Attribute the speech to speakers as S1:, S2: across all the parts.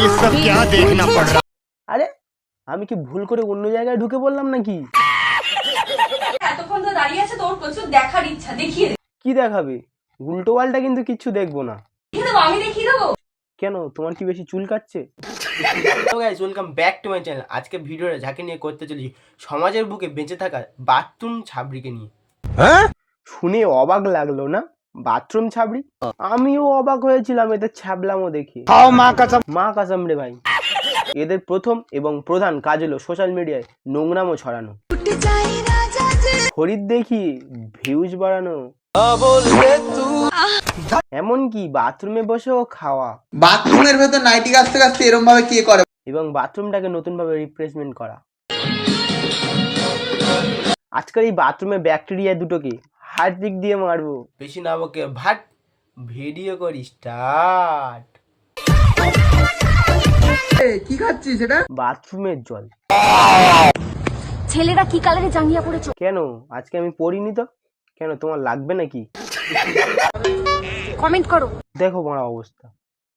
S1: ये सब क्या देखना पड़ रहा
S2: আরে আমি কি ভুল করে অন্য জায়গায় ঢুকে বললাম নাকি
S3: এতক্ষণ তো দাঁড়িয়ে আছে তোর প্রচুর দেখার ইচ্ছা দেখিয়ে দে
S2: কি দেখাবে উল্টো পাল্টা কিন্তু কিচ্ছু দেখবো না
S3: দেখিয়ে দেবো আমি দেখিয়ে দেবো
S2: কেন তোমার কি বেশি চুল কাটছে hello guys welcome back to my channel আজকে ভিডিওটা যাকে নিয়ে করতে চলেছি সমাজের বুকে বেঁচে থাকা বাথরুম ছাবড়িকে নিয়ে শুনে অবাক লাগলো না বাথরুম ছাবড়ি? আমিও অবাক হয়েছিলাম এদের ছাবলামও দেখি।
S1: মা কাসাম।
S2: মা কাসাম রে ভাই। এদের প্রথম এবং প্রধান কাজ হলো সোশ্যাল মিডিয়ায় নোংরামো ছড়ানো। হরিদ দেখি ভিউজ বাড়ানো। এমনকি বাথরুমে বসেও খাওয়া।
S4: বাথরুমের ভেতর নাইটি কাছতে কাছতে এরকম ভাবে কি করে?
S2: এবং বাথরুমটাকে নতুন ভাবে রিপ্লেসমেন্ট করা। আজকাল এই বাথরুমে ব্যাকটেরিয়া দুটোকে হার্ট দিক দিয়ে মারবো। বেশি না বকে ভাট ভিডিও করি স্টার্ট।
S4: এ, কি খাচ্ছিস এটা?
S2: বাথরুমের জল।
S5: ছেলেরা কি কালারে জাঙ্গিয়া পড়েছো?
S2: কেন? আজকে আমি পড়িনি তো। কেন তোমার লাগবে নাকি?
S5: কমেন্ট করো।
S2: দেখো বড় অবস্থা।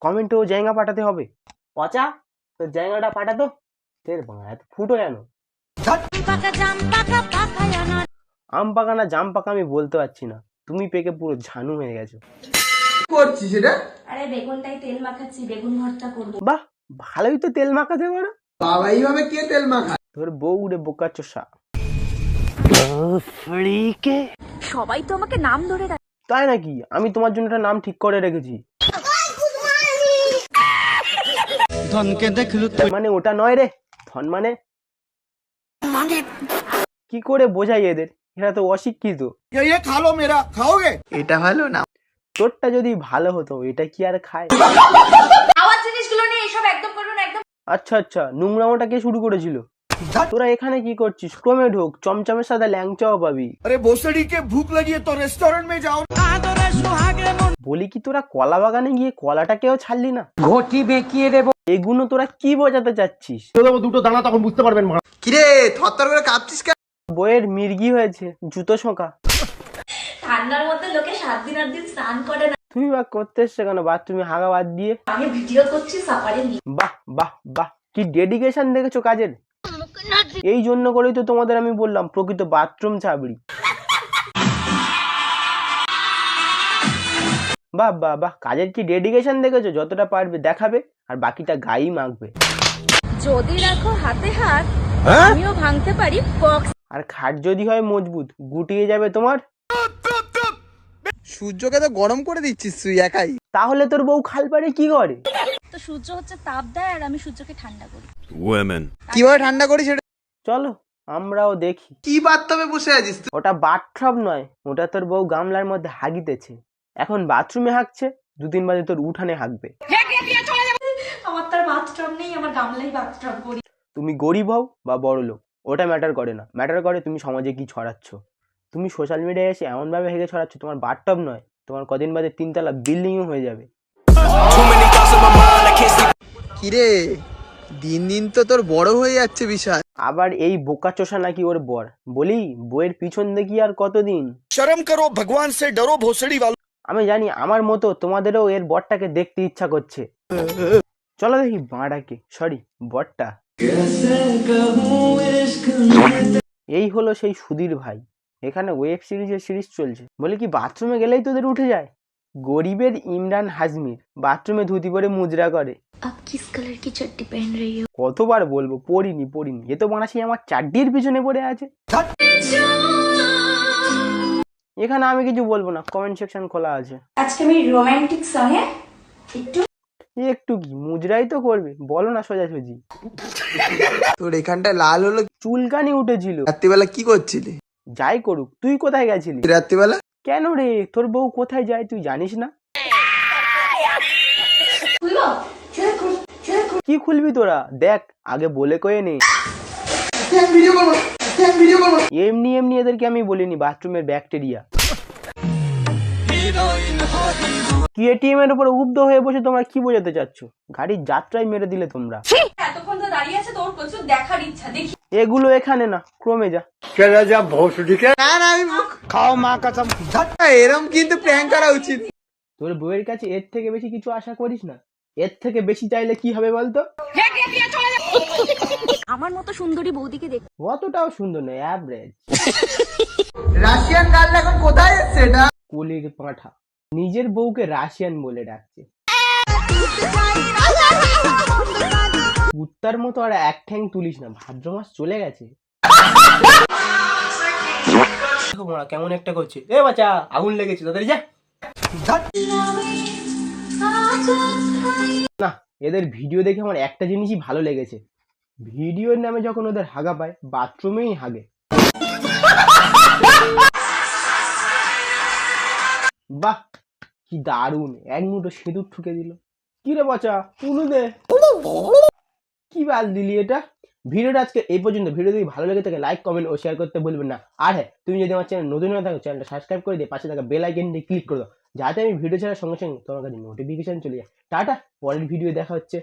S2: কমেন্টেও জায়গা পাঠাতে হবে। পচা তো জায়গাটা পাঠাতো। তের বাংলা এত ফুটো কেন? আম পাকা না জাম পাকা আমি বলতে পারছি না। তুমি পেকে পুরো ঝানু হয়ে গেছো।
S4: করছিস এটা?
S3: আরে বেগুনটাই তেল মাখাচ্ছি বেগুন ভর্তা করব।
S2: বাহ ভালোই তো তেল মাখাতে পারো।
S4: বাবা এইভাবে কে তেল মাখা
S2: তোর বউ উড়ে বোকা চোষা।
S5: সবাই তো আমাকে নাম ধরে ডাকে
S2: তাই নাকি? আমি তোমার জন্য একটা নাম ঠিক করে রেখেছি।
S1: ধনকে দেখলু
S2: মানে ওটা নয় রে ধন মানে, মানে- কি করে বোঝাই এদের? এরা তো অশিক্ষিত।
S1: খালো মেরা খাওগে?
S4: এটা ভালো না?
S2: তোরটা যদি ভালো হতো এটা কি আর খায়?
S3: আওয়াজ
S2: আচ্ছা আচ্ছা নোংরামোটা কে শুরু করেছিল? তোরা এখানে কি করছিস? ক্রমে ঢোক চমচমের সাথে ল্যাংচাও পাবি।
S1: আরে বোসড়িকে ভুক লাগিয়ে তো রেস্টুরেন্ট মে যাও।
S2: বলি কি তোরা কলা বাগানে গিয়ে কলাটাকেও ছাড়লি না? ঘটি বেঁকিয়ে দেব। এগুলো তোরা কি বোঝাতে চাচ্ছিস?
S1: দুটো দানা তখন বুঝতে পারবেন
S4: কিরে থরথর করে কাঁপছিস
S2: বইয়ের মির্গি হয়েছে জুতো শোঁকা।
S3: ঠান্ডার মধ্যে লোকে সাত দিন আট দিন স্নান করে না।
S2: তুমি বা করতে এসছো কেন? বাথরুমে হাগা বাদ দিয়ে।
S3: আমি ভিডিও করছি সাফারে
S2: বাহ বাহ বাহ কি ডেডিকেশন দেখেছ কাজের? এই জন্য করেই তো তোমাদের আমি বললাম প্রকৃত বাথরুম ছাবড়ি। বাহ বাহ বাহ কাজের কি ডেডিকেশন দেখেছ? যতটা পারবে দেখাবে আর বাকিটা গাই মাখবে।
S5: যদি রাখো হাতে হাত আমিও ভাঙতে পারি বক্স
S2: আর খাট যদি হয় মজবুত গুটিয়ে যাবে তোমার।
S4: সূর্যকে তো গরম করে দিচ্ছিস তুই একাই।
S2: তাহলে তোর বউ খাল পাড়ে কি করে?
S5: তো সূর্য হচ্ছে তাপ দেয় আর আমি সূর্যকে ঠান্ডা করি।
S4: কীভাবে ঠান্ডা করিস এটা
S2: চলো আমরাও দেখি।
S4: কি বাথটবে বসে আছিস তুই?
S2: ওটা বাথটব নয় ওটা তোর বউ গামলার মধ্যে হাগিতেছে। এখন বাথরুমে হাগছে দুদিন বাদে তোর উঠানে হাগবে
S3: আমার তার বাথটব নেই আমার গামলাই বাথটব করি।
S2: তুমি গরিব হও বা বড় লোক ওটা ম্যাটার করে না। ম্যাটার করে তুমি সমাজে কি ছড়াচ্ছ। তুমি সোশ্যাল মিডিয়ায় এসে এমনভাবে হেগে ছড়াচ্ছ তোমার বাথটব নয় তোমার কদিন বাদে তিনতলা বিল্ডিংও হয়ে যাবে।
S4: কিরে দিন দিন তো তোর বড় হয়ে যাচ্ছে বিশাল।
S2: আবার এই বোকা চোষা নাকি ওর বর? বলি বইয়ের পিছন দেখি আর কতদিন?
S1: শরম করো ভগবান সে ডরো ভোসড়ি
S2: আমি জানি আমার মতো তোমাদেরও এর বরটাকে দেখতে ইচ্ছা করছে। চলো দেখি বাঁড়াকে। সরি বরটা। এই হলো সেই সুধীর ভাই। এখানে ওয়েব সিরিজের সিরিজ চলছে। বলে কি বাথরুমে গেলেই তোদের উঠে যায়? গরিবের ইমরান হাজমির বাথরুমে ধুতি পরে মুজরা করে। কতবার বলব পড়িনি পড়িনি এ তো বানাসি আমার চারটির পিছনে পড়ে আছে। এখানে আমি কিছু বলব না কমেন্ট সেকশন খোলা আছে।
S3: আজকে আমি রোমান্টিক সঙ্গে একটু
S2: একটু কি? মুজরাই তো করবে। বলো না সোজাসুজি
S4: তোর এখানটায় লাল হলো
S2: চুলকানি উঠেছিল।
S4: রাত্রিবেলা কি করছিলি?
S2: যাই করুক তুই কোথায় গেছিলি?
S4: রাত্রিবেলা?
S2: কেন রে? তোর বউ কোথায় যায় তুই জানিস না? কি খুলবি তোরা? দেখ আগে বলে কয়ে নে।
S4: ভিডিও করব।
S2: এমনি এমনি এদেরকে আমি বলিনি বাথরুমের ব্যাকটেরিয়া কেটিএম এর উপরে উব্ধ হয়ে বসে তোমরা কি বোঝাতে চাচ্ছ? গাড়ির যাত্রাই মেরে দিলে তোমরা।
S3: এতক্ষণ তো দাঁড়িয়ে আছে তোর দেখার ইচ্ছা দেখি।
S2: এগুলো এখানে না ক্রমে যা।
S1: যা
S4: না না আমি
S1: খাও মা
S4: এরম কিন্তু করা উচিত।
S2: তোর বউয়ের কাছে এর থেকে বেশি কিছু আশা করিস না? এর থেকে বেশি চাইলে কি হবে বলতো?
S5: আমার মতো সুন্দরী বৌদিকে দেখ
S2: অতটাও সুন্দর নয় অ্যাভারেজ
S4: রাশিয়ান গার্ল এখন কোথায় এসছে না
S2: কুলির পাঁঠা। নিজের বউকে রাশিয়ান বলে ডাকছে। কুত্তার মতো আর এক ঠ্যাং তুলিস না, ভাদ্র মাস চলে গেছে। কেমন একটা করছে? এ বাচ্চা, আগুন লেগেছে তাদের যা। না, এদের ভিডিও দেখে আমার একটা জিনিসই ভালো লেগেছে। ভিডিওর নামে যখন ওদের হাগা পায়, বাথরুমেই হাগে। কি দারুণ, এক মুঠো সিঁদুর ঠুকে দিল। কি রে বাচ্চা দে। কি বাল দিলি এটা? ভিডিওটা আজকে এই পর্যন্ত। ভিডিও যদি ভালো লেগে থাকে লাইক কমেন্ট ও শেয়ার করতে ভুলবেন না। আর হ্যাঁ তুমি যদি আমার চ্যানেল নতুন হয়ে থাকো চ্যানেলটা সাবস্ক্রাইব করে দিয়ে পাশে থাকা বেল আইকনটি ক্লিক করে দাও। যাতে আমি ভিডিও ছাড়ার সঙ্গে সঙ্গে তোমার কাছে নোটিফিকেশন চলে যায়। টাটা, পরের ভিডিও দেখা হচ্ছে।